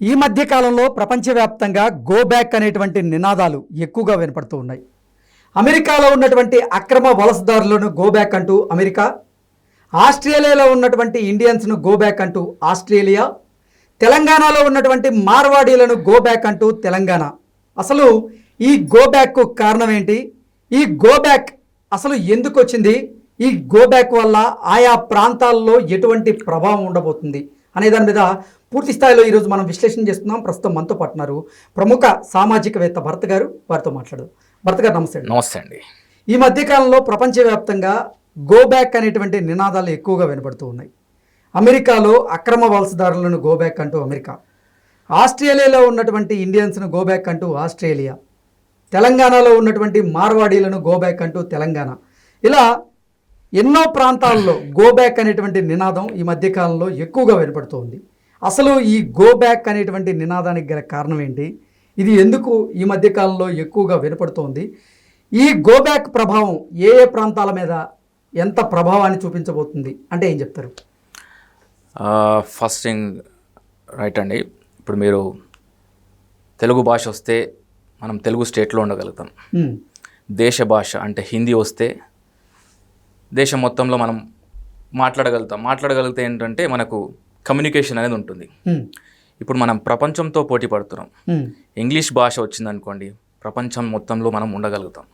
ఈ మధ్య కాలంలో ప్రపంచవ్యాప్తంగా గో బ్యాక్ అనేటువంటి నినాదాలు ఎక్కువగా వినపడుతూ ఉన్నాయి. అమెరికాలో ఉన్నటువంటి అక్రమ వలసదారులను గో బ్యాక్ అంటూ అమెరికా ఆస్ట్రేలియాలో ఉన్నటువంటి ఇండియన్స్ను గో బ్యాక్ అంటూ ఆస్ట్రేలియా తెలంగాణలో ఉన్నటువంటి మార్వాడీలను గో బ్యాక్ అంటూ తెలంగాణ. అసలు ఈ గో బ్యాక్కు కారణం ఏంటి? ఈ గో బ్యాక్ అసలు ఎందుకు వచ్చింది? ఈ గో బ్యాక్ వల్ల ఆయా ప్రాంతాల్లో ఎటువంటి ప్రభావం ఉండబోతుంది? అనే దాని మీద పూర్తి స్థాయిలో ఈరోజు మనం విశ్లేషణ చేస్తున్నాం. ప్రస్తుతం మనతో పాటున్నారు ప్రముఖ సామాజికవేత్త భరత్ గారు. వారితో మాట్లాడదు భరత్ గారు నమస్తే. నమస్తే అండి. ఈ మధ్యకాలంలో ప్రపంచవ్యాప్తంగా గో బ్యాక్ అనేటువంటి నినాదాలు ఎక్కువగా వినపడుతూ ఉన్నాయి. అమెరికాలో అక్రమ వలసదారులను గో బ్యాక్ అంటూ అమెరికా ఆస్ట్రేలియాలో ఉన్నటువంటి ఇండియన్స్ను గో బ్యాక్ అంటూ ఆస్ట్రేలియా తెలంగాణలో ఉన్నటువంటి మార్వాడీలను గో బ్యాక్ అంటూ తెలంగాణ. ఇలా ఎన్నో ప్రాంతాల్లో గో బ్యాక్ అనేటువంటి నినాదం ఈ మధ్యకాలంలో ఎక్కువగా వినపడుతోంది. అసలు ఈ గో బ్యాక్ అనేటువంటి నినాదానికి గల కారణం ఏంటి? ఇది ఎందుకు ఈ మధ్యకాలంలో ఎక్కువగా వినపడుతోంది? ఈ గో బ్యాక్ ప్రభావం ఏ ఏ ప్రాంతాల మీద ఎంత ప్రభావాన్ని చూపించబోతుంది? అంటే ఏం చెప్తారు? ఫస్ట్ థింగ్ రైట్ అండి. ఇప్పుడు మీరు తెలుగు భాష వస్తే మనం తెలుగు స్టేట్లో ఉండగలుగుతాం. దేశ భాష అంటే హిందీ వస్తే దేశం మొత్తంలో మనం మాట్లాడగలుగుతాం. మాట్లాడగలిగితే ఏంటంటే మనకు కమ్యూనికేషన్ అనేది ఉంటుంది. ఇప్పుడు మనం ప్రపంచంతో పోటీ పడుతున్నాం. ఇంగ్లీష్ భాష వచ్చిందనుకోండి ప్రపంచం మొత్తంలో మనం ఉండగలుగుతాం.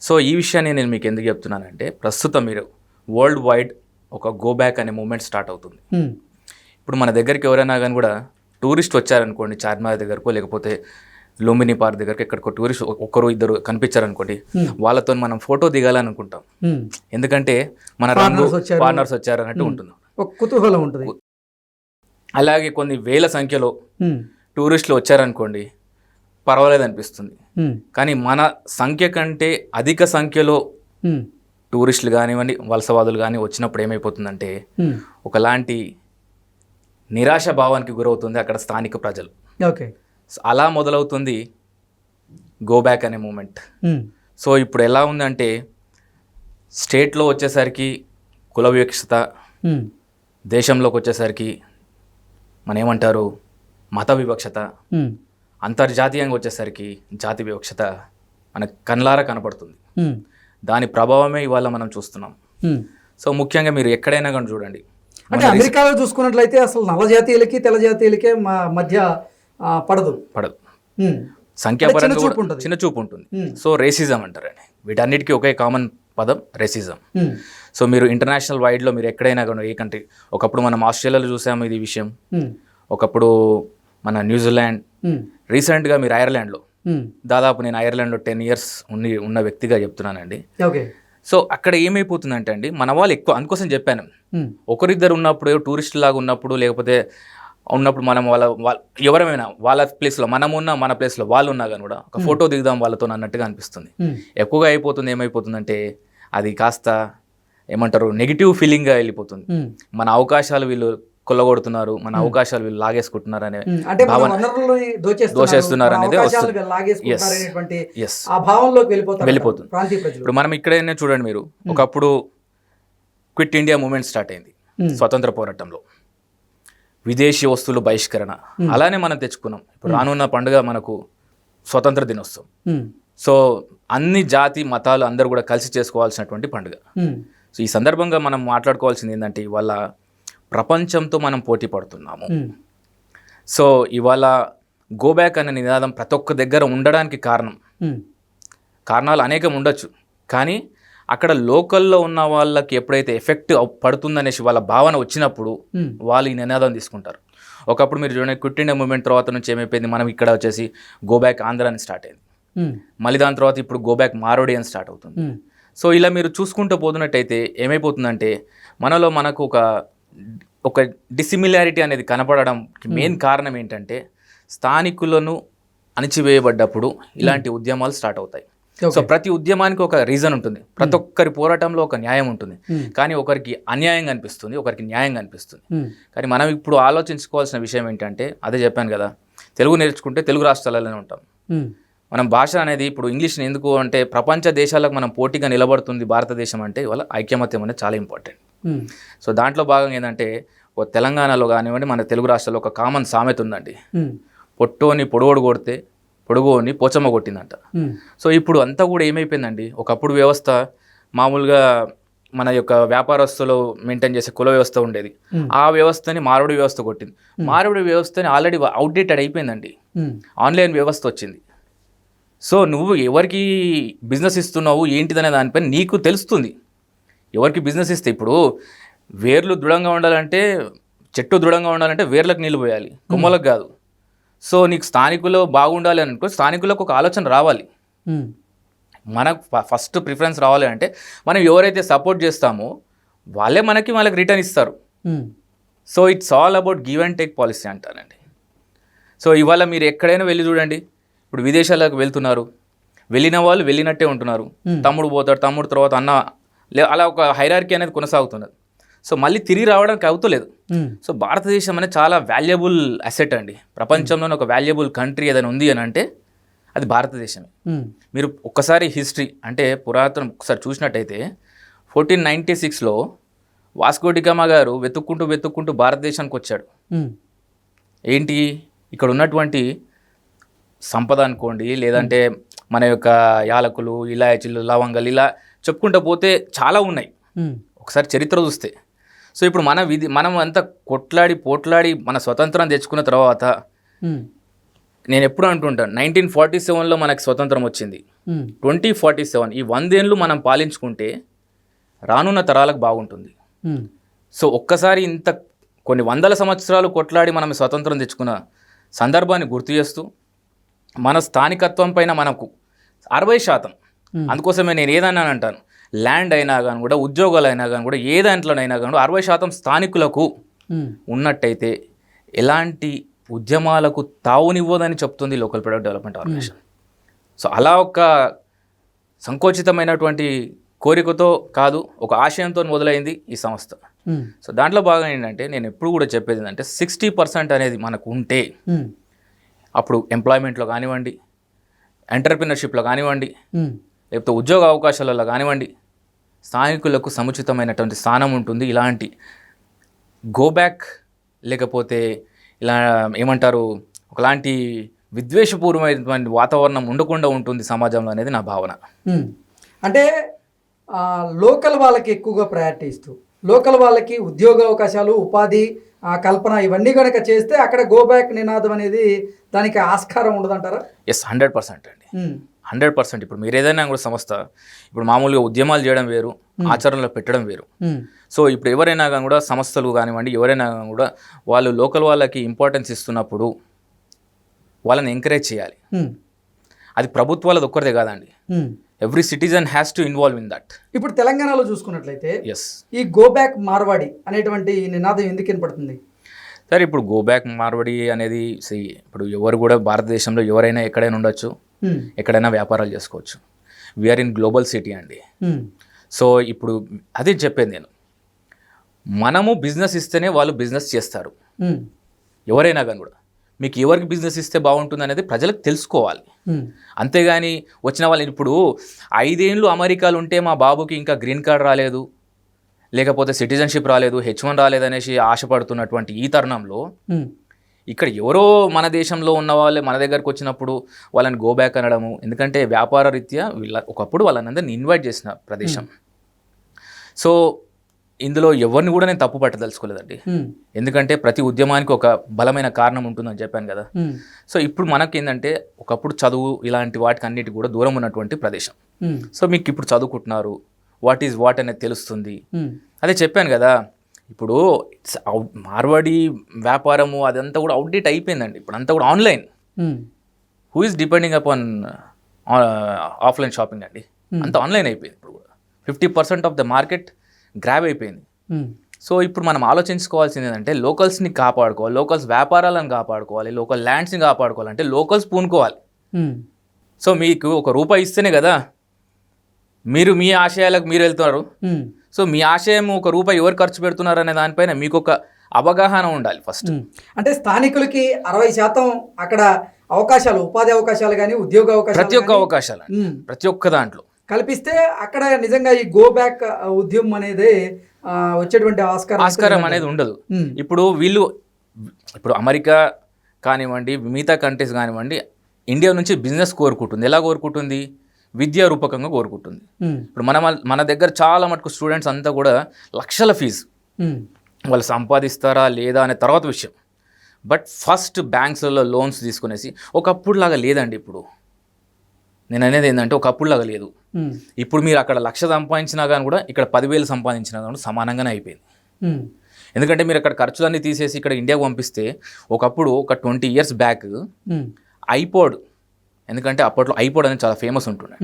సో ఈ విషయాన్ని నేను మీకు ఎందుకు చెప్తున్నానంటే ప్రస్తుతం మీరు వరల్డ్ వైడ్ ఒక గో బ్యాక్ అనే మూమెంట్ స్టార్ట్ అవుతుంది. ఇప్పుడు మన దగ్గరికి ఎవరైనా కానీ కూడా టూరిస్ట్ వచ్చారనుకోండి చార్మినార్ దగ్గరకో లేకపోతే లుంబిని పార్క్ దగ్గరకు ఎక్కడికో టూరిస్ట్ ఒక్కరు ఇద్దరు కనిపించారనుకోండి వాళ్ళతో మనం ఫోటో దిగాలనుకుంటాం. ఎందుకంటే మన రంగు వచ్చారు. పార్ట్నర్స్ వచ్చారు అన్నట్టు ఉంటుంది. ఒక కుతూహలం ఉంటుంది. అలాగే కొన్ని వేల సంఖ్యలో టూరిస్టులు వచ్చారనుకోండి పర్వాలేదు అనిపిస్తుంది. కానీ మన సంఖ్య కంటే అధిక సంఖ్యలో టూరిస్టులు కానివ్వండి వలసవాదులు కానీ వచ్చినప్పుడు ఏమైపోతుందంటే. ఒకలాంటి నిరాశ భావానికి గురవుతుంది అక్కడ స్థానిక ప్రజలు. ఓకే. అలా మొదలవుతుంది గో బ్యాక్ అనే మూమెంట్. సో ఇప్పుడు ఎలా ఉందంటే స్టేట్లో వచ్చేసరికి కుల వివక్షత ఉమ్, దేశంలోకి వచ్చేసరికి మన ఏమంటారు మత వివక్షత ఉమ్, అంతర్జాతీయంగా వచ్చేసరికి జాతి వివక్షత మన కళ్ళారా కనపడుతుంది. దాని ప్రభావమే ఇవాళ మనం చూస్తున్నాం. సో ముఖ్యంగా మీరు ఎక్కడైనా కానీ చూడండి. అంటే అమెరికాలో చూసుకున్నట్లయితే అసలు నల్ల జాతీయులకి తెల్ల జాతీయులకే మ- మధ్య పడదు. పడదు. సంఖ్యాపరంగా చిన్న చూపు ఉంటుంది. చిన్న చూపు ఉంటుంది. ఉమ్. సో రేసిజం అంటారండి వీటన్నిటికీ ఒకే కామన్ పదం రేసిజం సో మీరు ఇంటర్నేషనల్ వైడ్లో మీరు ఎక్కడైనా కానీ ఏ కంట్రీ ఒకప్పుడు మనం ఆస్ట్రేలియాలో చూసాము ఇది విషయం. ఒకప్పుడు మన న్యూజిలాండ్ రీసెంట్గా మీరు ఐర్లాండ్లో. దాదాపు నేను ఐర్లాండ్లో టెన్ ఇయర్స్ ఉండి ఉన్న వ్యక్తిగా చెప్తున్నానండి. ఓకే. సో అక్కడ ఏమైపోతుందంటే అండి మన వాళ్ళు ఎక్కువ అందుకోసం చెప్పాను. ఒకరిద్దరు ఉన్నప్పుడు టూరిస్ట్ లాగా ఉన్నప్పుడు లేకపోతే ఉన్నప్పుడు మనం వాళ్ళ వాళ్ళ ఎవరమైనా వాళ్ళ ప్లేస్లో మనం ఉన్న మన ప్లేస్లో వాళ్ళు ఉన్నా కానీ కూడా ఒక ఫోటో దిగుదాం వాళ్ళతో అన్నట్టుగా అనిపిస్తుంది. ఉమ్, ఎక్కువగా అయిపోతుంది ఏమైపోతుందంటే అది కాస్త ఏమంటారు నెగిటివ్ ఫీలింగ్గా వెళ్ళిపోతుంది. ఉమ్, మన అవకాశాలు వీళ్ళు కొల్లగొడుతున్నారు మన అవకాశాలు వీళ్ళు లాగేసుకుంటున్నారు అనే మన అనేది వెళ్ళిపోతుంది. ఇప్పుడు మనం ఇక్కడైనా చూడండి మీరు ఒకప్పుడు క్విట్ ఇండియా మూమెంట్ స్టార్ట్ అయింది. Hmm. స్వతంత్ర పోరాటంలో. విదేశీ వస్తువుల బహిష్కరణ. అలానే మనం తెచ్చుకున్నాం. ఇప్పుడు రానున్న పండుగ మనకు స్వతంత్ర దినోత్సవం. సో అన్ని జాతి మతాలు అందరూ కూడా కలిసి చేసుకోవాల్సినటువంటి పండుగ. సో ఈ సందర్భంగా మనం మాట్లాడుకోవాల్సింది ఏంటంటే ఇవాళ ప్రపంచంతో మనం పోటీ పడుతున్నాము. సో ఇవాళ గో బ్యాక్ అనే నినాదం ప్రతి ఒక్క దగ్గర ఉండడానికి కారణం. కారణాలు అనేకం ఉండొచ్చు. కానీ అక్కడ లోకల్లో ఉన్న వాళ్ళకి ఎప్పుడైతే ఎఫెక్ట్ పడుతుందనేసి వాళ్ళ భావన వచ్చినప్పుడు వాళ్ళు ఈ నినాదం తీసుకుంటారు. ఒకప్పుడు మీరు చూడండి క్విట్ ఇండియా మూమెంట్ తర్వాత నుంచి ఏమైపోయింది? మనం ఇక్కడ వచ్చేసి గో బ్యాక్ ఆంధ్ర అని స్టార్ట్ అయింది. మళ్ళీ దాని తర్వాత ఇప్పుడు గో బ్యాక్ మారోడి అని స్టార్ట్ అవుతుంది. సో ఇలా మీరు చూసుకుంటూ పోతున్నట్టయితే ఏమైపోతుందంటే మనలో మనకు ఒక ఒక డిసిమిలారిటీ అనేది కనపడడానికి మెయిన్ కారణం ఏంటంటే స్థానికులను అణిచివేయబడ్డప్పుడు ఇలాంటి ఉద్యమాలు స్టార్ట్ అవుతాయి. సో. ప్రతి ఉద్యమానికి ఒక రీజన్ ఉంటుంది. ప్రతి ఒక్కరి పోరాటంలో ఒక న్యాయం ఉంటుంది. ఉమ్, కానీ ఒకరికి అన్యాయంగా అనిపిస్తుంది ఒకరికి న్యాయంగా అనిపిస్తుంది ఉమ్, కానీ మనం ఇప్పుడు ఆలోచించుకోవాల్సిన విషయం ఏంటంటే అదే చెప్పాను కదా తెలుగు నేర్చుకుంటే తెలుగు రాష్ట్రాలలోనే ఉంటాం. మనం భాష అనేది ఇప్పుడు ఇంగ్లీష్ని ఎందుకు అంటే ప్రపంచ దేశాలకు మనం పోటీగా నిలబడుతుంది భారతదేశం అంటే ఇవాళ ఐక్యమత్యం అనేది చాలా ఇంపార్టెంట్ సో దాంట్లో భాగంగా ఏంటంటే తెలంగాణలో కానివ్వండి మన తెలుగు రాష్ట్రాల్లో ఒక కామన్ సామెత ఉందండి. పొట్టోని పొడవడు కొడితే పొడుగోని పోచమ్మ కొట్టిందంట. సో ఇప్పుడు అంతా కూడా ఏమైపోయిందండి? ఒకప్పుడు వ్యవస్థ మామూలుగా మన యొక్క వ్యాపారస్తులు మెయింటైన్ చేసే కుల వ్యవస్థ ఉండేది. ఆ వ్యవస్థని మారవుడి వ్యవస్థ కొట్టింది. మారవుడి వ్యవస్థని ఆల్రెడీ అవుట్డేటెడ్ అయిపోయిందండి. ఆన్లైన్ వ్యవస్థ వచ్చింది. సో నువ్వు ఎవరికి బిజినెస్ ఇస్తున్నావు ఏంటిదనే దానిపైన నీకు తెలుస్తుంది. ఎవరికి బిజినెస్ ఇస్తే ఇప్పుడు వేర్లు దృఢంగా ఉండాలంటే చెట్టు దృఢంగా ఉండాలంటే వేర్లకు నీళ్ళు పోయాలి. కొమ్మలకు కాదు. సో నీకు స్థానికులు బాగుండాలి అనుకో స్థానికులకు ఒక ఆలోచన రావాలి. మనకు ఫస్ట్ ప్రిఫరెన్స్ రావాలి అంటే మనం ఎవరైతే సపోర్ట్ చేస్తామో వాళ్ళే మనకి వాళ్ళకి రిటర్న్ ఇస్తారు. So it's all about give and take policy అంటారండి సో ఇవాళ మీరు ఎక్కడైనా వెళ్ళి చూడండి. ఇప్పుడు విదేశాలకు వెళ్తున్నారు. వెళ్ళిన వాళ్ళు వెళ్ళినట్టే ఉంటున్నారు. తమ్ముడు పోతాడు తమ్ముడు తర్వాత అన్న లే- అలా ఒక హైరార్కీ అనేది కొనసాగుతున్నది. సో మళ్ళీ తిరిగి రావడానికి అవుతలేదు. సో భారతదేశం అనేది చాలా వాల్యుబుల్ అసెట్ అండి. ప్రపంచంలోనే ఒక వాల్యుబుల్ కంట్రీ ఏదైనా ఉంది అని అంటే అది భారతదేశమే. మీరు ఒక్కసారి హిస్టరీ అంటే పురాతనం ఒకసారి చూసినట్టయితే ఫోర్టీన్ నైంటీ సిక్స్లో వాస్కోడిగామా గారు వెతుక్కుంటూ వెతుక్కుంటూ భారతదేశానికి వచ్చాడు. ఏంటి? ఇక్కడ ఉన్నటువంటి సంపద అనుకోండి లేదంటే మన యొక్క యాలకులు ఇలాయచీలు లవంగాలు ఇలా చెప్పుకుంటూ పోతే చాలా ఉన్నాయి. ఒకసారి చరిత్ర చూస్తే. సో ఇప్పుడు మన విధి మనం అంతా కొట్లాడి పోట్లాడి మన స్వతంత్రం తెచ్చుకున్న తర్వాత నేను ఎప్పుడు అంటుంటాను నైన్టీన్ ఫార్టీ సెవెన్లో మనకి స్వతంత్రం వచ్చింది. ట్వంటీ ఫార్టీ సెవెన్ ఈ వందేళ్ళు మనం పాలించుకుంటే రానున్న తరాలకు బాగుంటుంది. సో ఒక్కసారి ఇంత కొన్ని వందల సంవత్సరాలు కొట్లాడి మనం స్వతంత్రం తెచ్చుకున్న సందర్భాన్ని గుర్తు చేస్తూ మన స్థానికత్వం పైన మనకు అరవై శాతం. అందుకోసమే నేను ఏదైనా అంటాను ల్యాండ్ అయినా కానీ కూడా ఉద్యోగాలు అయినా కానీ కూడా ఏ దాంట్లోనైనా కానీ అరవై శాతం స్థానికులకు ఉన్నట్టయితే ఎలాంటి ఉద్యమాలకు తావునివ్వదని చెప్తుంది local product development organisation. So అలా ఒక సంకోచితమైనటువంటి కోరికతో కాదు ఒక ఆశయంతో మొదలైంది ఈ సంస్థ. సో దాంట్లో భాగం ఏంటంటే నేను ఎప్పుడు కూడా చెప్పేది ఏంటంటే సిక్స్టీ పర్సెంట్ అనేది మనకు ఉంటే అప్పుడు ఎంప్లాయ్మెంట్లో కానివ్వండి ఎంటర్ప్రినర్షిప్లో కానివ్వండి లేకపోతే ఉద్యోగ అవకాశాలలో కానివ్వండి స్థానికులకు సముచితమైనటువంటి స్థానం ఉంటుంది. ఇలాంటి గో బ్యాక్ లేకపోతే ఇలా ఏమంటారు ఒకలాంటి విద్వేషపూర్వమైనటువంటి వాతావరణం ఉండకుండా ఉంటుంది సమాజంలో అనేది నా భావన. అంటే లోకల్ వాళ్ళకి ఎక్కువగా ప్రయారిటీ ఇస్తూ లోకల్ వాళ్ళకి ఉద్యోగ అవకాశాలు ఉపాధి ఆ, కల్పన ఇవన్నీ కనుక చేస్తే అక్కడ గో బ్యాక్ నినాదం అనేది దానికి ఆస్కారం ఉండదంటారా? ఎస్ హండ్రెడ్ పర్సెంట్ అండి. Hundred percent. ఇప్పుడు మీరు ఏదైనా కూడా సంస్థ ఇప్పుడు మామూలుగా ఉద్యమాలు చేయడం వేరు ఆచరణలో పెట్టడం వేరు. సో ఇప్పుడు ఎవరైనా కానీ కూడా సంస్థలు కానివ్వండి ఎవరైనా కానీ కూడా వాళ్ళు లోకల్ వాళ్ళకి ఇంపార్టెన్స్ ఇస్తున్నప్పుడు వాళ్ళని ఎంకరేజ్ చేయాలి. అది ప్రభుత్వాలది ఒక్కరిదే కాదండి. Every citizen has to involve in that ఇప్పుడు తెలంగాణలో చూసుకున్నట్లయితే ఎస్ ఈ గో బ్యాక్ మార్వాడి అనేటువంటి నినాదం ఎందుకు వినపడుతుంది? సరే ఇప్పుడు గో బ్యాక్ మార్వడి అనేది ఇప్పుడు ఎవరు కూడా భారతదేశంలో ఎవరైనా ఎక్కడైనా ఉండొచ్చు. ఎక్కడైనా వ్యాపారాలు చేసుకోవచ్చు. We are in global city అండి. సో ఇప్పుడు అదే చెప్పేది నేను. మనము బిజినెస్ ఇస్తేనే వాళ్ళు బిజినెస్ చేస్తారు. ఉమ్, ఎవరైనా కానీ కూడా. మీకు ఎవరికి బిజినెస్ ఇస్తే బాగుంటుంది అనేది ప్రజలకు తెలుసుకోవాలి. అంతేగాని వచ్చిన వాళ్ళు ఇప్పుడు ఐదేళ్ళు అమెరికాలు ఉంటే మా బాబుకి ఇంకా గ్రీన్ కార్డ్ రాలేదు. లేకపోతే సిటిజన్షిప్ రాలేదు హెచ్ వన్ రాలేదు అనేసి ఆశపడుతున్నటువంటి ఈ తరుణంలో ఇక్కడ ఎవరో మన దేశంలో ఉన్న వాళ్ళే మన దగ్గరకు వచ్చినప్పుడు వాళ్ళని గో బ్యాక్ అనడము. ఎందుకంటే వ్యాపార రీత్యా వీళ్ళ ఒకప్పుడు వాళ్ళని అందరిని ఇన్వైట్ చేసిన ప్రదేశం. సో ఇందులో ఎవరిని కూడా నేను తప్పు పట్టదలుచుకోలేదండి. ఉమ్, ఎందుకంటే ప్రతి ఉద్యమానికి ఒక బలమైన కారణం ఉంటుందని చెప్పాను కదా. సో ఇప్పుడు మనకి ఏంటంటే ఒకప్పుడు చదువు ఇలాంటి వాటికి అన్నిటి కూడా దూరం ఉన్నటువంటి ప్రదేశం. సో మీకు ఇప్పుడు చదువుకుంటున్నారు. వాట్ ఈజ్ వాట్ అనేది తెలుస్తుంది. అదే చెప్పాను కదా. ఇప్పుడు మార్వాడి వ్యాపారము అదంతా కూడా అవుట్డేట్ అయిపోయిందండి. ఇప్పుడు అంతా కూడా online who is depending upon offline shopping అండి? అంతా ఆన్లైన్ అయిపోయింది ఇప్పుడు కూడా. Fifty percent of the market grab అయిపోయింది. సో ఇప్పుడు మనం ఆలోచించుకోవాల్సింది ఏంటంటే లోకల్స్ని కాపాడుకోవాలి లోకల్స్ వ్యాపారాలను కాపాడుకోవాలి లోకల్ ల్యాండ్స్ని కాపాడుకోవాలంటే లోకల్స్ పూనుకోవాలి. సో మీకు ఒక రూపాయి ఇస్తేనే కదా మీరు మీ ఆశయాలకు మీరు వెళ్తున్నారు. సో మీ ఆశయం ఒక రూపాయి ఎవరు ఖర్చు పెడుతున్నారు అనే దానిపైన మీకు ఒక అవగాహన ఉండాలి ఫస్ట్. అంటే స్థానికులకి అరవై శాతం అక్కడ అవకాశాలు ఉపాధి అవకాశాలు కానీ ఉద్యోగ అవకాశాలు ప్రతి ఒక్క అవకాశాలు ప్రతి ఒక్క దాంట్లో. కల్పిస్తే అక్కడ నిజంగా ఈ గో బ్యాక్ ఉద్యమం అనేది వచ్చేటువంటి ఆస్కారం ఆస్కారం. అనేది ఉండదు. ఇప్పుడు వీళ్ళు ఇప్పుడు అమెరికా కానివ్వండి మిగతా కంట్రీస్ కానివ్వండి ఇండియా నుంచి బిజినెస్ కోరుకుంటుంది. ఎలా కోరుకుంటుంది? విద్యా రూపకంగా కోరుకుంటుంది. ఇప్పుడు మన మన దగ్గర చాలా మటుకు స్టూడెంట్స్ అంతా కూడా లక్షల ఫీజు. వాళ్ళు సంపాదిస్తారా లేదా అనే తర్వాత విషయం. బట్ ఫస్ట్ బ్యాంక్స్లలో లోన్స్ తీసుకునేసి ఒకప్పుడు లాగా లేదండి ఇప్పుడు. నేను అనేది ఏంటంటే ఒకప్పుడు లాగా లేదు ఇప్పుడు మీరు అక్కడ లక్ష సంపాదించినా కానీ కూడా ఇక్కడ పదివేలు సంపాదించినా కానీ సమానంగానే అయిపోయింది. ఎందుకంటే మీరు అక్కడ ఖర్చులన్నీ తీసేసి ఇక్కడ ఇండియాకు పంపిస్తే ఒకప్పుడు ఒక ట్వంటీ ఇయర్స్ బ్యాక్ ఐపోడ్ ఎందుకంటే అప్పట్లో ఐపోడ్ అనేది చాలా ఫేమస్ ఉంటుండే.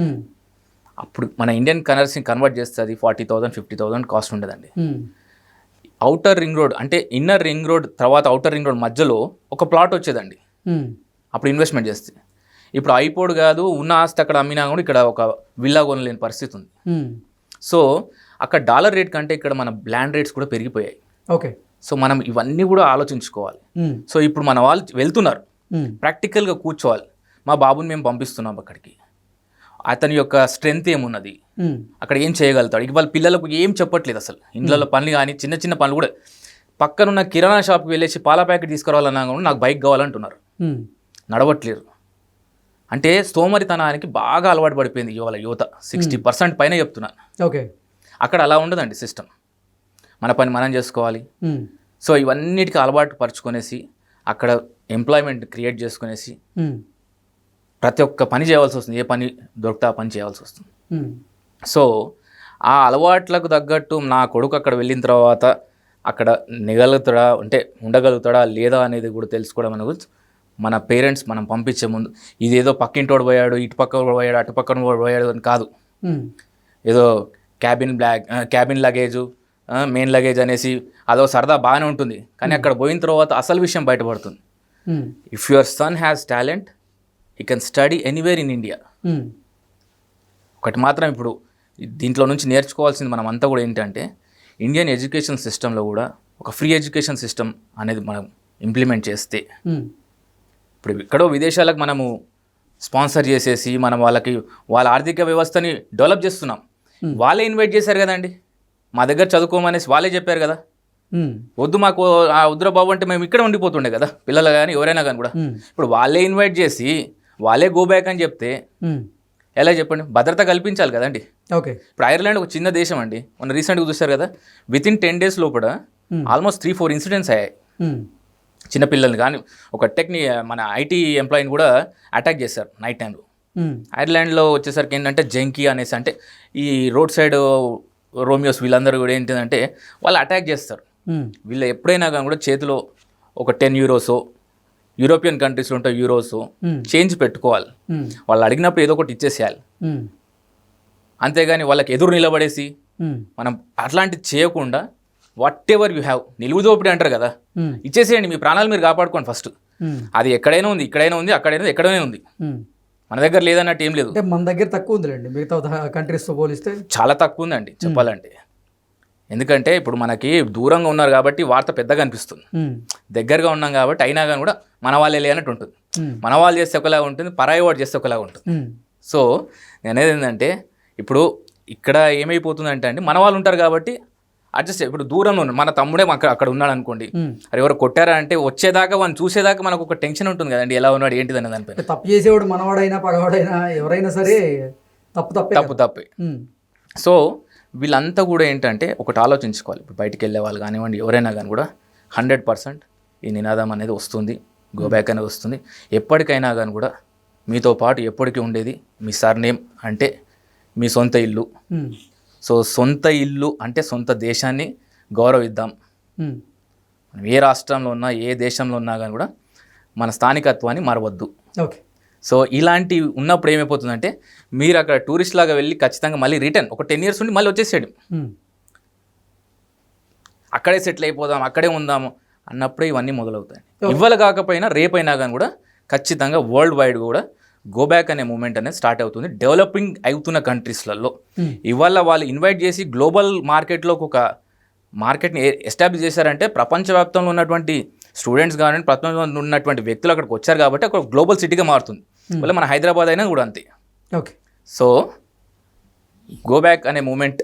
అప్పుడు మన ఇండియన్ కరెన్సీని కన్వర్ట్ చేస్తే అది forty thousand fifty thousand cost ఉండదండి. అవుటర్ రింగ్ రోడ్ అంటే ఇన్నర్ రింగ్ రోడ్ తర్వాత అవుటర్ రింగ్ రోడ్ మధ్యలో ఒక ప్లాట్ వచ్చేదండి. అప్పుడు ఇన్వెస్ట్మెంట్ చేస్తే. ఇప్పుడు ఐపోడ్ కాదు ఉన్న ఆస్తి అక్కడ అమ్మినా కూడా ఇక్కడ ఒక విల్లా కొనలేని పరిస్థితి ఉంది. సో అక్కడ డాలర్ రేట్ కంటే ఇక్కడ మన ల్యాండ్ రేట్స్ కూడా పెరిగిపోయాయి. ఓకే. సో మనం ఇవన్నీ కూడా ఆలోచించుకోవాలి. సో ఇప్పుడు మన వాళ్ళు వెళ్తున్నారు. ప్రాక్టికల్గా కూర్చోవాలి. మా బాబుని మేము పంపిస్తున్నాం అక్కడికి. అతని యొక్క స్ట్రెంగ్త్ ఏమున్నది? అక్కడ ఏం చేయగలుగుతాడు? ఇక వాళ్ళ పిల్లలకు ఏం చెప్పట్లేదు అసలు. ఇండ్లలో పనులు కానీ చిన్న చిన్న పనులు కూడా పక్కనున్న కిరాణా షాప్కి వెళ్ళేసి పాల ప్యాకెట్ తీసుకురావాలన్నా కూడా నాకు బైక్ కావాలంటున్నారు. నడవట్లేరు అంటే స్తోమరితనానికి బాగా అలవాటు పడిపోయింది ఇవాళ యువత. సిక్స్టీ పర్సెంట్ పైన చెప్తున్నాను ఓకే. అక్కడ అలా ఉండదండి సిస్టమ్. మన పని మనం చేసుకోవాలి. సో ఇవన్నిటికీ అలవాటు పరుచుకొనేసి అక్కడ ఎంప్లాయ్మెంట్ క్రియేట్ చేసుకునేసి ప్రతి ఒక్క పని చేయవలసి వస్తుంది. ఏ పని దొరికితే ఆ పని చేయవలసి వస్తుంది. సో ఆ అలవాట్లకు తగ్గట్టు నా కొడుకు అక్కడ వెళ్ళిన తర్వాత అక్కడ నిగలుగుతాడా? అంటే ఉండగలుగుతాడా? లేదా అనేది కూడా తెలుసుకోవడం అనేది మన పేరెంట్స్ మనం పంపించే ముందు ఇదేదో పక్కింటోడు పోయాడు ఇటు పక్క పోయాడు అటు పక్కన పోయాడు అని కాదు. ఏదో cabin bag cabin luggage main luggage అనేసి అదో సరదా బాగానే ఉంటుంది. కానీ అక్కడ పోయిన తర్వాత అసలు విషయం బయటపడుతుంది. If your son has talent he can study anywhere in India ఒకటి మాత్రం ఇప్పుడు దీంట్లో నుంచి నేర్చుకోవాల్సింది మనం అంతా కూడా ఏంటంటే ఇండియన్ ఎడ్యుకేషన్ సిస్టంలో కూడా ఒక ఫ్రీ ఎడ్యుకేషన్ సిస్టమ్ అనేది మనం ఇంప్లిమెంట్ చేస్తే ఉమ్, ఇప్పుడు ఎక్కడో విదేశాలకు మనము స్పాన్సర్ చేసేసి మనం వాళ్ళకి వాళ్ళ ఆర్థిక వ్యవస్థని డెవలప్ చేస్తున్నాం. వాళ్ళే ఇన్వైట్ చేశారు కదండి. మా దగ్గర చదువుకోమనేసి వాళ్ళే చెప్పారు కదా. ఉమ్, వద్దు మాకు ఆ వద్దురా బాబు అంటే మేము ఇక్కడ ఉండిపోతుండే కదా పిల్లలు కానీ ఎవరైనా కానీ కూడా. ఇప్పుడు వాళ్ళే ఇన్వైట్ చేసి వాళ్ళే గో బ్యాక్ అని చెప్తే ఉమ్, ఎలా చెప్పండి? భద్రత కల్పించాలి కదండి. ఓకే ఇప్పుడు ఐర్లాండ్ ఒక చిన్న దేశం అండి. మొన్న రీసెంట్గా చూస్తారు కదా? విత్ ఇన్ టెన్ డేస్ లోపల Hmm. Almost three four incidents అయ్యాయి. ఉమ్, చిన్నపిల్లల్ని కానీ ఒక టెక్ని మన ఐటీ ఎంప్లాయీని కూడా అటాక్ చేశారు నైట్ టైంలో ఉమ్, ఐర్లాండ్లో వచ్చేసరికి ఏంటంటే జంకీ అనేసి అంటే ఈ రోడ్ సైడ్ రోమియోస్ వీళ్ళందరూ కూడా ఏంటంటే వాళ్ళు అటాక్ చేస్తారు. వీళ్ళు ఎప్పుడైనా కానీ కూడా చేతిలో ఒక టెన్ యూరోసో యూరోపియన్ కంట్రీస్లో ఉంటే యూరోస్. చేంజ్ పెట్టుకోవాలి. వాళ్ళు అడిగినప్పుడు ఏదో ఒకటి ఇచ్చేసేయాలి. అంతేగాని వాళ్ళకి ఎదురు నిలబడేసి మనం అట్లాంటివి చేయకుండా వాట్ ఎవర్ యూ హ్యావ్ నిలువు దోపిడీ అంటారు కదా ఇచ్చేసేయండి మీ ప్రాణాలు మీరు కాపాడుకోండి ఫస్ట్ అది ఎక్కడైనా ఉంది ఇక్కడైనా ఉంది అక్కడైనా ఉంది, ఎక్కడైనా ఉంది. మన దగ్గర లేదన్నట్టు ఏం లేదు. అంటే మన దగ్గర తక్కువ ఉందిలేండి మిగతా కంట్రీస్తో పోలిస్తే. చాలా తక్కువ ఉందండి చెప్పాలంటే. ఎందుకంటే ఇప్పుడు మనకి దూరంగా ఉన్నారు కాబట్టి వార్త పెద్దగా అనిపిస్తుంది. దగ్గరగా ఉన్నాం కాబట్టి అయినా కానీ కూడా మన వాళ్ళే లే అన్నట్టు ఉంటుంది. మన వాళ్ళు చేస్తే ఒకలాగా ఉంటుంది పరాయి వాడు చేస్తే ఒకలాగా ఉంటుంది. సో నేను అనేది ఏంటంటే ఇప్పుడు ఇక్కడ ఏమైపోతుందంటే అండి మన వాళ్ళు ఉంటారు కాబట్టి అడ్జస్ట్ ఇప్పుడు దూరంలో ఉన్న- మన తమ్ముడే మాకు అక్కడ ఉన్నాడు అనుకోండి. అరే ఎవరు కొట్టారా అంటే వచ్చేదాకా వాళ్ళు చూసేదాకా మనకు ఒక టెన్షన్ ఉంటుంది కదండి ఎలా ఉన్నాడు ఏంటిది అనే దానిపైన. అంటే తప్పు చేసేవాడు మనవాడైనా పగవాడైనా ఎవరైనా సరే తప్పు తప్పే తప్పు తప్పే. సో వీళ్ళంతా కూడా ఏంటంటే ఒకటి ఆలోచించుకోవాలి. ఇప్పుడు బయటికి వెళ్ళే వాళ్ళు కానివ్వండి ఎవరైనా కానీ కూడా హండ్రెడ్ పర్సెంట్ ఈ నినాదం అనేది వస్తుంది. గో బ్యాక్ అనేది వస్తుంది. ఎప్పటికైనా కానీ కూడా మీతో పాటు ఎప్పటికీ ఉండేది మీ సర్నేమ్ అంటే మీ సొంత ఇల్లు. ఉమ్, సో సొంత ఇల్లు అంటే సొంత దేశాన్ని గౌరవిద్దాం. ఉమ్, మనం ఏ రాష్ట్రంలో ఉన్నా ఏ దేశంలో ఉన్నా కానీ కూడా మన స్థానికత్వాన్ని మరవద్దు. ఓకే సో ఇలాంటి ఉన్నప్పుడు ఏమైపోతుందంటే మీరు అక్కడ టూరిస్ట్ లాగా వెళ్ళి ఖచ్చితంగా మళ్ళీ రిటర్న్ ఒక టెన్ ఇయర్స్ ఉండి మళ్ళీ వచ్చేసేయడం. ఉమ్, అక్కడే సెటిల్ అయిపోదాం అక్కడే ఉందాము. అన్నప్పుడే ఇవన్నీ మొదలవుతాయి. ఇవ్వాలి కాకపోయినా రేపైనా కానీ కూడా ఖచ్చితంగా వరల్డ్ వైడ్ కూడా గో బ్యాక్ అనే మూమెంట్ అనేది స్టార్ట్ అవుతుంది. డెవలపింగ్ అవుతున్న కంట్రీస్లలో Hmm. ఇవాళ వాళ్ళు ఇన్వైట్ చేసి గ్లోబల్ మార్కెట్లోకి ఒక మార్కెట్ని ఎస్టాబ్లిష్ చేశారంటే ప్రపంచవ్యాప్తంలో ఉన్నటువంటి స్టూడెంట్స్ కానీ ప్రపంచంలో ఉన్నటువంటి వ్యక్తులు అక్కడికి వచ్చారు కాబట్టి అక్కడ గ్లోబల్ సిటీగా మారుతుంది. మళ్ళీ మన హైదరాబాద్ అయినా కూడా అంతే. ఓకే. సో గో బ్యాక్ అనే మూమెంట్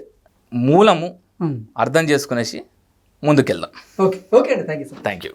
మూలము ఉమ్. అర్థం చేసుకునేసి ముందుకెళ్దాం. ఓకే ఓకే అండి. Thank you sir thank you